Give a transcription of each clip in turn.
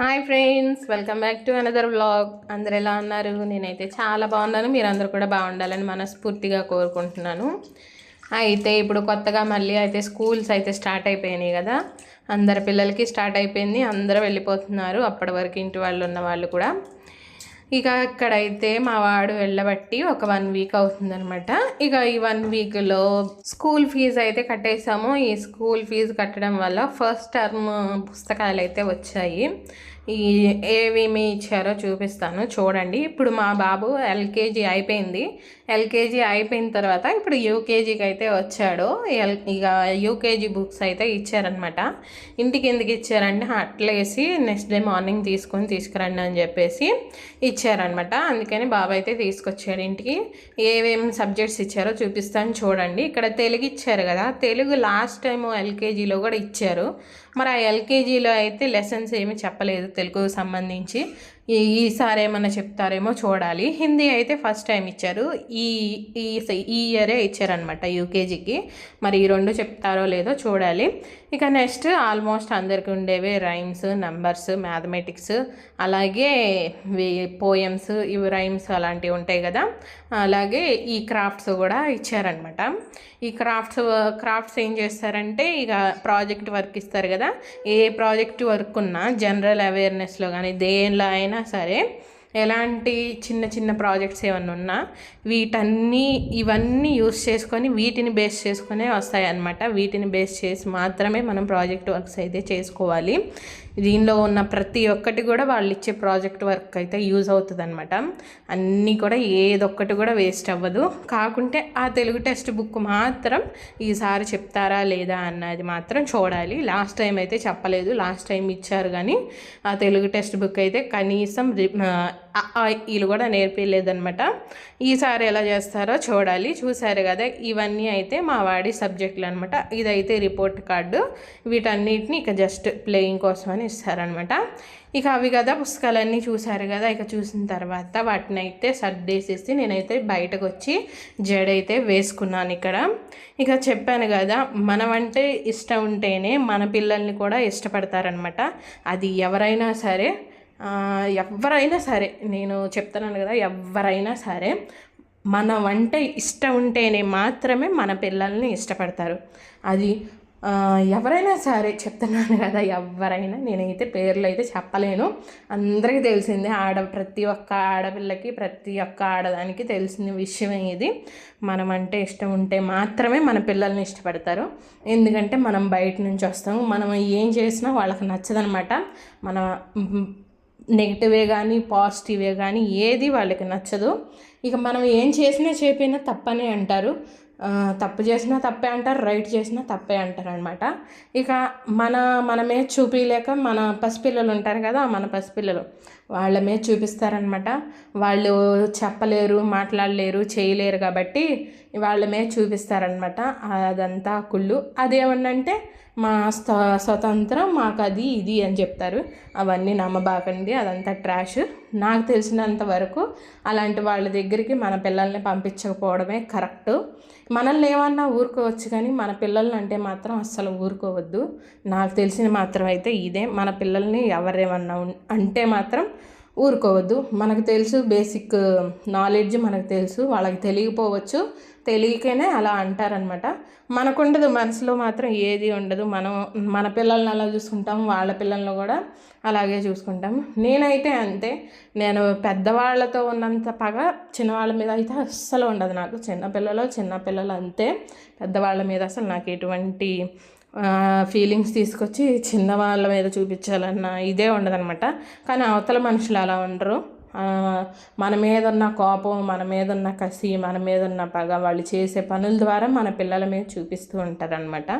Hi friends welcome back to another blog అందరు ఎలా ఉన్నారు? నేనైతే చాలా బాగున్నాను. మీరందరూ కూడా బాగుండాలని మనస్ఫూర్తిగా కోరుకుంటున్నాను. అయితే ఇప్పుడు కొత్తగా మళ్ళీ అయితే స్కూల్స్ అయితే స్టార్ట్ అయిపోయినాయి కదా. అందరి పిల్లలకి స్టార్ట్ అయిపోయింది. అందరూ వెళ్ళిపోతున్నారు. అప్పటి వరకు ఇంటి వాళ్ళు ఉన్న వాళ్ళు కూడా. ఇక ఇక్కడైతే మా వాడు వెళ్ళబట్టి ఒక వన్ వీక్ అవుతుందనమాట ఇక ఈ వన్ వీక్లో స్కూల్ ఫీజు అయితే కట్టేసాము. ఈ స్కూల్ ఫీజు కట్టడం వల్ల ఫస్ట్ టర్మ్ పుస్తకాలు అయితే వచ్చాయి. ఈ ఏవేమి ఇచ్చారో చూపిస్తాను. చూడండి. ఇప్పుడు మా బాబు ఎల్కేజీ అయిపోయింది. ఎల్కేజీ అయిపోయిన తర్వాత ఇప్పుడు యూకేజీకి అయితే వచ్చాడు. ఎల్ ఇక యూకేజీ బుక్స్ అయితే ఇచ్చారనమాట ఇంటికి ఎందుకు ఇచ్చారంటే అట్లేసి నెక్స్ట్ డే మార్నింగ్ తీసుకొని తీసుకురండి అని చెప్పేసి ఇచ్చారనమాట అందుకని బాబా అయితే తీసుకొచ్చాడు ఇంటికి. ఏమేమి సబ్జెక్ట్స్ ఇచ్చారో చూపిస్తాను చూడండి. ఇక్కడ తెలుగు ఇచ్చారు కదా తెలుగు లాస్ట్ టైం ఎల్కేజీలో కూడా ఇచ్చారు. మరి ఆ ఎల్కేజీలో అయితే లెసన్స్ ఏమి చెప్పలేదు తెలుగుకు సంబంధించి. ఈసారి ఏమన్నా చెప్తారేమో చూడాలి. హిందీ అయితే ఫస్ట్ టైం ఇచ్చారు. ఈ ఈ ఈ ఇయరే ఇచ్చారనమాట యూకేజీకి. మరి ఈ రెండు చెప్తారో లేదో చూడాలి. ఇక నెక్స్ట్ ఆల్మోస్ట్ అందరికీ ఉండేవి రైమ్స్ నంబర్స్ మ్యాథమెటిక్స్ అలాగే పోయమ్స్ ఇవి రైమ్స్ అలాంటివి ఉంటాయి కదా. అలాగే ఈ క్రాఫ్ట్స్ కూడా ఇచ్చారనమాట ఈ క్రాఫ్ట్స్ క్రాఫ్ట్స్ ఏం చేస్తారంటే ఇక ప్రాజెక్ట్ వర్క్ ఇస్తారు కదా. ఏ ప్రాజెక్ట్ వర్క్ ఉన్నా జనరల్ అవేర్నెస్లో కానీ దేనిలో అయినా సరే ఎలాంటి చిన్న చిన్న ప్రాజెక్ట్స్ ఏమన్నా ఉన్నా వీటన్నీ ఇవన్నీ యూస్ చేసుకొని వీటిని బేస్ చేసుకునే వస్తాయి అన్నమాట వీటిని బేస్ చేసి మాత్రమే మనం ప్రాజెక్ట్ వర్క్స్ అయితే చేసుకోవాలి. దీనిలో ఉన్న ప్రతి ఒక్కటి కూడా వాళ్ళు ఇచ్చే ప్రాజెక్ట్ వర్క్ అయితే యూజ్ అవుతుంది అనమాట అన్నీ కూడా ఏదొక్కటి కూడా వేస్ట్ అవ్వదు. కాకుంటే ఆ తెలుగు టెక్స్ట్ బుక్ మాత్రం ఈసారి చెప్తారా లేదా అన్నది మాత్రం చూడాలి. లాస్ట్ టైం అయితే చెప్పలేదు. లాస్ట్ టైం ఇచ్చారు కానీ ఆ తెలుగు టెక్స్ట్ బుక్ అయితే కనీసం వీళ్ళు కూడా నేర్పించలేదనమాట ఈసారి ఎలా చేస్తారో చూడాలి. చూసారు కదా ఇవన్నీ అయితే మా వాడి సబ్జెక్టులు అనమాట ఇదైతే రిపోర్ట్ కార్డు. వీటన్నిటిని ఇక జస్ట్ ప్లేయింగ్ కోసం అని ఇస్తారనమాట ఇక అవి కదా పుస్తకాలన్నీ చూసారు కదా ఇక చూసిన తర్వాత వాటిని అయితే సర్దేసేసి నేనైతే బయటకు వచ్చి జడైతే వేసుకున్నాను ఇక్కడ. ఇక చెప్పాను కదా మనం అంటే ఇష్టం ఉంటేనే మన పిల్లల్ని కూడా ఇష్టపడతారనమాట అది ఎవరైనా సరే ఎవరైనా సరే నేను చెప్తున్నాను కదా ఎవరైనా సరే మన వంట ఇష్టం ఉంటేనే మాత్రమే మన పిల్లల్ని ఇష్టపడతారు. అది ఎవరైనా సరే చెప్తున్నాను కదా ఎవరైనా నేనైతే పేర్లు అయితే చెప్పలేను. అందరికీ తెలిసిందే ఆడ ప్రతి ఒక్క ఆడపిల్లకి ప్రతి ఒక్క ఆడదానికి తెలిసిన విషయం ఇది. మనం అంటే ఇష్టం ఉంటే మాత్రమే మన పిల్లల్ని ఇష్టపడతారు. ఎందుకంటే మనం బయట నుంచి వస్తాము మనం ఏం చేసినా వాళ్ళకి నచ్చదనమాట. మన నెగిటివే కానీ పాజిటివే కానీ ఏది వాళ్ళకి నచ్చదు. ఇక మనం ఏం చేసినా చెప్పినా తప్పనే అంటారు. తప్పు చేసినా తప్పే అంటారు రైట్ చేసినా తప్పే అంటారు అనమాట ఇక మన మనమే చూపించలేక మన పసిపిల్లలు ఉంటారు కదా మన పసిపిల్లలు. వాళ్ళ మీద చూపిస్తారనమాట వాళ్ళు చెప్పలేరు మాట్లాడలేరు చేయలేరు కాబట్టి వాళ్ళ మీద చూపిస్తారనమాట అదంతా కుళ్ళు. అదేమన్నంటే మా స్వతంత్రం మాకు అది ఇది అని చెప్తారు. అవన్నీ నమ్మబాకండి. అదంతా ట్రాష్. నాకు తెలిసినంత వరకు అలాంటి వాళ్ళ దగ్గరికి మన పిల్లల్ని పంపించకపోవడమే కరెక్ట్. మనల్ని ఏమన్నా ఊరుకోవచ్చు కానీ మన పిల్లల్ని అంటే మాత్రం అస్సలు ఊరుకోవద్దు. నాకు తెలిసిన మాత్రం అయితే ఇదే. మన పిల్లల్ని ఎవరేమన్నా అంటే మాత్రం ఊరుకోవద్దు. మనకు తెలుసు బేసిక్ నాలెడ్జ్ మనకు తెలుసు. వాళ్ళకి తెలియకపోవచ్చు. తెలియకనే అలా అంటారనమాట మనకుండదు. మనసులో మాత్రం ఏది ఉండదు. మనం మన పిల్లల్ని అలా చూసుకుంటాం. వాళ్ళ పిల్లల్ని కూడా అలాగే చూసుకుంటాం. నేనైతే అంతే. నేను పెద్దవాళ్ళతో ఉన్నంత పగ చిన్నవాళ్ళ మీద అయితే అస్సలు ఉండదు నాకు. చిన్నపిల్లలు చిన్నపిల్లలు అంతే. పెద్దవాళ్ళ మీద అసలు నాకు ఎటువంటి ఫీలింగ్స్ తీసుకొచ్చి చిన్నవాళ్ళ మీద చూపించాలన్న ఇదే ఉండదనమాట కానీ అవతల మనుషులు అలా ఉండరు. మన మీద ఉన్న కోపం మన మీద ఉన్న కసి మన మీద ఉన్న పగ వాళ్ళు చేసే పనుల ద్వారా మన పిల్లల మీద చూపిస్తూ ఉంటారనమాట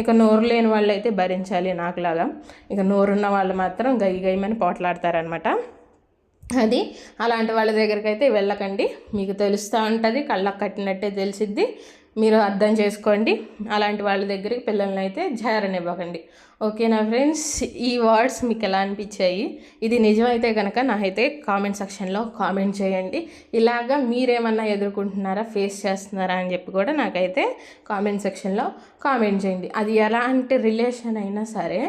ఇక నోరు లేని వాళ్ళు అయితే భరించాలి నాకులాగా. ఇక నోరున్న వాళ్ళు మాత్రం గై గయ్యమని పోట్లాడతారనమాట అది అలాంటి వాళ్ళ దగ్గరికి అయితే వెళ్ళకండి. మీకు తెలుస్తూ ఉంటుంది కళ్ళకు కట్టినట్టే తెలిసిద్ది. మీరు అర్థం చేసుకోండి. అలాంటి వాళ్ళ దగ్గరికి పిల్లల్ని అయితే జారనివ్వకండి ఓకేనా ఫ్రెండ్స్ ఈ వర్డ్స్ మీకు ఎలా అనిపించాయి? ఇది నిజమైతే కనుక నాకైతే కామెంట్ సెక్షన్లో కామెంట్ చేయండి. ఇలాగా మీరేమన్నా ఎదుర్కొంటున్నారా ఫేస్ చేస్తున్నారా అని చెప్పి కూడా నాకైతే కామెంట్ సెక్షన్లో కామెంట్ చేయండి. అది ఎలాంటి రిలేషన్ అయినా సరే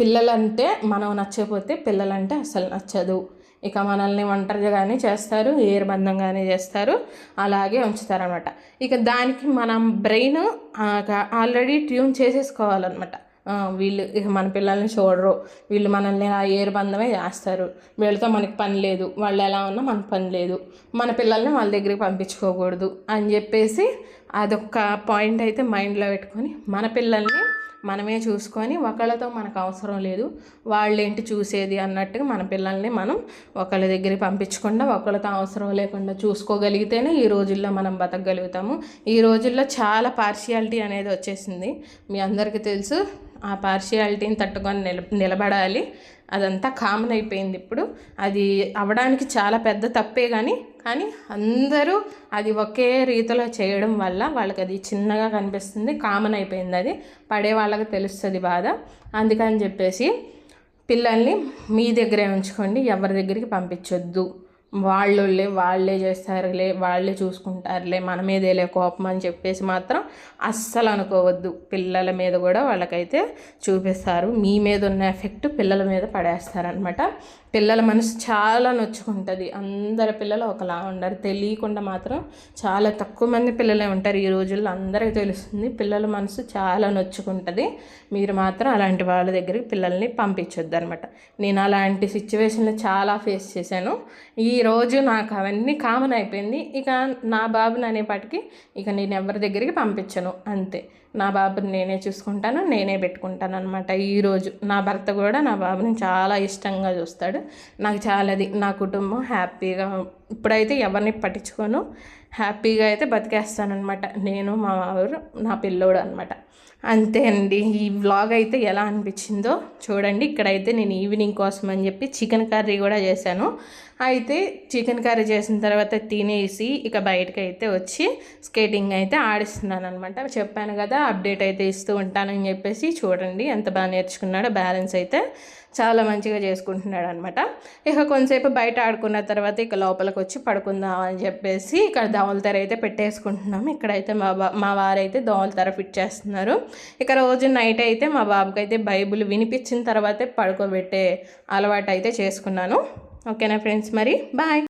పిల్లలంటే మనం నచ్చకపోతే పిల్లలంటే అసలు నచ్చదు. ఇక మనల్ని ఒంటరిగానే చేస్తారు ఏరబంధంగానే చేస్తారు అలాగే ఉంచుతారనమాట ఇక దానికి మనం బ్రెయిన్ ఆల్రెడీ ట్యూన్ చేసేసుకోవాలన్నమాట. వీళ్ళు ఇక మన పిల్లల్ని చూడరు. వీళ్ళు మనల్ని ఆ ఏర్బంధమే చేస్తారు. వీళ్ళతో మనకి పని లేదు. వాళ్ళు ఎలా ఉన్నా మనకు పని లేదు. మన పిల్లల్ని వాళ్ళ దగ్గరికి పంపించుకోకూడదు అని చెప్పేసి అదొక పాయింట్ అయితే మైండ్లో పెట్టుకొని మన పిల్లల్ని మనమే చూసుకొని ఒకళ్ళతో మనకు అవసరం లేదు. వాళ్ళేంటి చూసేది అన్నట్టుగా మన పిల్లల్ని మనం ఒకళ్ళ దగ్గరికి పంపించకుండా ఒకళ్ళతో అవసరం లేకుండా చూసుకోగలిగితేనే ఈ రోజుల్లో మనం బతకగలుగుతాము. ఈ రోజుల్లో చాలా పార్షియాలిటీ అనేది వచ్చేసింది. మీ అందరికీ తెలుసు ఆ పార్షియాలిటీని తట్టుకొని నిల నిలబడాలి. అదంతా కామన్ అయిపోయింది ఇప్పుడు. అది అవడానికి చాలా పెద్ద తప్పే కానీ కానీ అందరూ అది ఒకే రీతిలో చేయడం వల్ల వాళ్ళకి అది చిన్నగా కనిపిస్తుంది కామన్ అయిపోయింది అది. పడే వాళ్ళకి తెలుస్తుంది బాధ. అందుకని చెప్పేసి పిల్లల్ని మీ దగ్గరే ఉంచుకోండి ఎవరి దగ్గరికి పంపించొద్దు. వాళ్ళే వాళ్ళే చేస్తారులే వాళ్ళే చూసుకుంటారులే మన మీదేలే కోపం అని చెప్పేసి మాత్రం అస్సలు అనుకోవద్దు. పిల్లల మీద కూడా వాళ్ళకైతే చూపిస్తారు. మీ మీద ఉన్న ఎఫెక్ట్ పిల్లల మీద పడేస్తారనమాట పిల్లల మనసు చాలా నొచ్చుకుంటుంది. అందరి పిల్లలు ఒకలా ఉండరు. తెలియకుండా మాత్రం చాలా తక్కువ మంది పిల్లలే ఉంటారు. ఈ రోజుల్లో అందరికీ తెలుస్తుంది పిల్లల మనసు చాలా నొచ్చుకుంటుంది. మీరు మాత్రం అలాంటి వాళ్ళ దగ్గరికి పిల్లల్ని పంపించొద్దు అనమాట నేను అలాంటి సిచ్యువేషన్లు చాలా ఫేస్ చేశాను. ఈ రోజు నాకు అవన్నీ కామన్ అయిపోయింది. ఇక నా బాబుని అనేపాటికి ఇక నేను ఎవరి దగ్గరికి పంపించను. అంతే. నా బాబుని నేనే చూసుకుంటాను నేనే పెట్టుకుంటాను అనమాట ఈరోజు నా భర్త కూడా నా బాబుని చాలా ఇష్టంగా చూస్తాడు. నాకు చాలాది నా కుటుంబం హ్యాపీగా ఇప్పుడైతే ఎవరిని పట్టించుకోను. హ్యాపీగా అయితే బతికేస్తానమాట నేను మా వారు నా పిల్లోడు అనమాట అంతే అండి. ఈ వ్లాగ్ అయితే ఎలా అనిపించిందో చూడండి. ఇక్కడైతే నేను ఈవినింగ్ కోసం అని చెప్పి చికెన్ కర్రీ కూడా చేశాను. అయితే చికెన్ కర్రీ చేసిన తర్వాత తినేసి ఇక బయటకు అయితే వచ్చి స్కేటింగ్ అయితే ఆడిస్తున్నాను అనమాట చెప్పాను కదా అప్డేట్ అయితే ఇస్తూ ఉంటానని చెప్పేసి చూడండి. ఎంత బాగా నేర్చుకున్నాడో బ్యాలెన్స్ అయితే చాలా మంచిగా చేసుకుంటున్నాడు అనమాట ఇక కొంతసేపు బయట ఆడుకున్న తర్వాత ఇక లోపలికి వచ్చి పడుకుందాం అని చెప్పేసి ఇక్కడ దోవల తెర అయితే పెట్టేసుకుంటున్నాం. ఇక్కడైతే మా బా మా వారైతే దోవల తెర ఫిట్ చేస్తున్నారు. ఇక రోజు నైట్ అయితే మా బాబుకి అయితే బైబుల్ వినిపించిన తర్వాతే పడుకోబెట్టే అలవాటు అయితే చేసుకున్నాను. ఓకేనా ఫ్రెండ్స్ మరి? బాయ్.